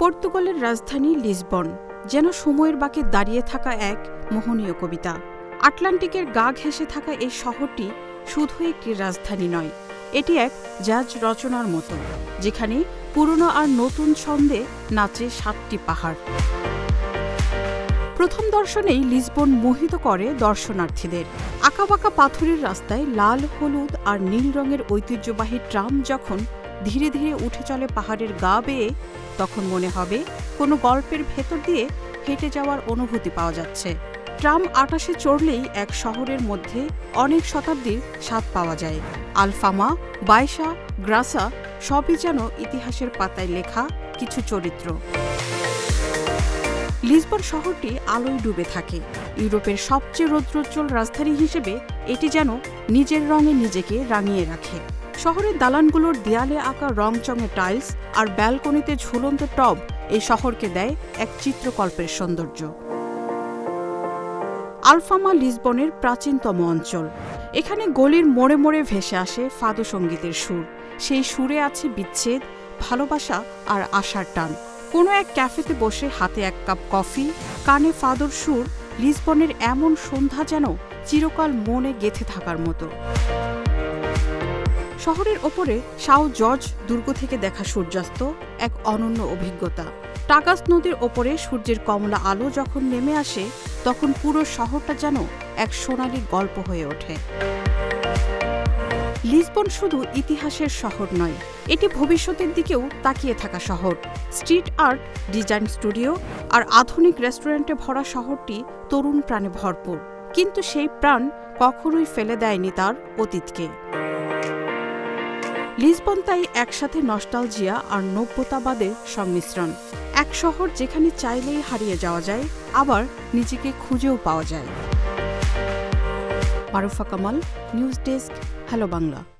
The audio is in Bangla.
পর্তুগালের রাজধানী লিসবন, যেন সময়ের বাঁকে দাঁড়িয়ে থাকা এক মোহনীয় কবিতা। আটলান্টিকের গা ঘেঁষে থাকা এই শহরটি শুধু একটি রাজধানী নয়, এটি এক জাজ রচনার মতো, যেখানে পুরনো আর নতুন ছন্দে নাচে সাতটি পাহাড়। প্রথম দর্শনেই লিসবন মোহিত করে দর্শনার্থীদের। আঁকাবাঁকা পাথরের রাস্তায় লাল, হলুদ আর নীল রঙের ঐতিহ্যবাহী ট্রাম যখন ধীরে ধীরে উঠে চলে পাহাড়ের গা বেয়ে, তখন মনে হবে কোনো গল্পের ভেতর দিয়ে হেঁটে যাওয়ার অনুভূতি পাওয়া যাচ্ছে। ট্রাম আটাশে চড়লেই এক শহরের মধ্যে অনেক শতাব্দীর স্বাদ পাওয়া যায়। আলফামা, বাইশা, গ্রাসা সবই যেন ইতিহাসের পাতায় লেখা কিছু চরিত্র। লিসবন শহরটি আলোয় ডুবে থাকে। ইউরোপের সবচেয়ে রৌদ্রোজ্জ্বল রাজধানী হিসেবে এটি যেন নিজের রঙে নিজেকে রাঙিয়ে রাখে। শহরের দালানগুলোর দেয়ালে আঁকা রংচঙে টাইলস আর ব্যালকনিতে ঝুলন্ত টব এই শহরকে দেয় এক চিত্রকল্পের সৌন্দর্য। আলফামা লিসবনের প্রাচীনতম অঞ্চল। এখানে গলির মোড়ে মোড়ে ভেসে আসে ফাদো সঙ্গীতের সুর। সেই সুরে আছে বিচ্ছেদ, ভালোবাসা আর আশার টান। কোনো এক ক্যাফেতে বসে হাতে এক কাপ কফি, কানে ফাদর সুর, লিসবনের এমন সন্ধ্যা যেন চিরকাল মনে গেথে থাকার মতো। শহরের ওপরে সাও জর্জ দুর্গ থেকে দেখা সূর্যাস্ত এক অনন্য অভিজ্ঞতা। টাকাস নদীর ওপরে সূর্যের কমলা আলো যখন নেমে আসে, তখন পুরো শহরটা যেন এক সোনালি গল্প হয়ে ওঠে। লিসবন শুধু ইতিহাসের শহর নয়, এটি ভবিষ্যতের দিকেও তাকিয়ে থাকা শহর। স্ট্রিট আর্ট, ডিজাইন স্টুডিও আর আধুনিক রেস্টুরেন্টে ভরা শহরটি তরুণ প্রাণে ভরপুর। কিন্তু সেই প্রাণ কখনোই ফেলে দেয়নি তার অতীতকে। লিসবন তাই একসাথে নস্টালজিয়া আর নব্যতাবাদের সংমিশ্রণ। এক শহর যেখানে চাইলেই হারিয়ে যাওয়া যায়, আবার নিজেকে খুঁজেও পাওয়া যায়। Marufa Kamal, news desk, hello Bangla.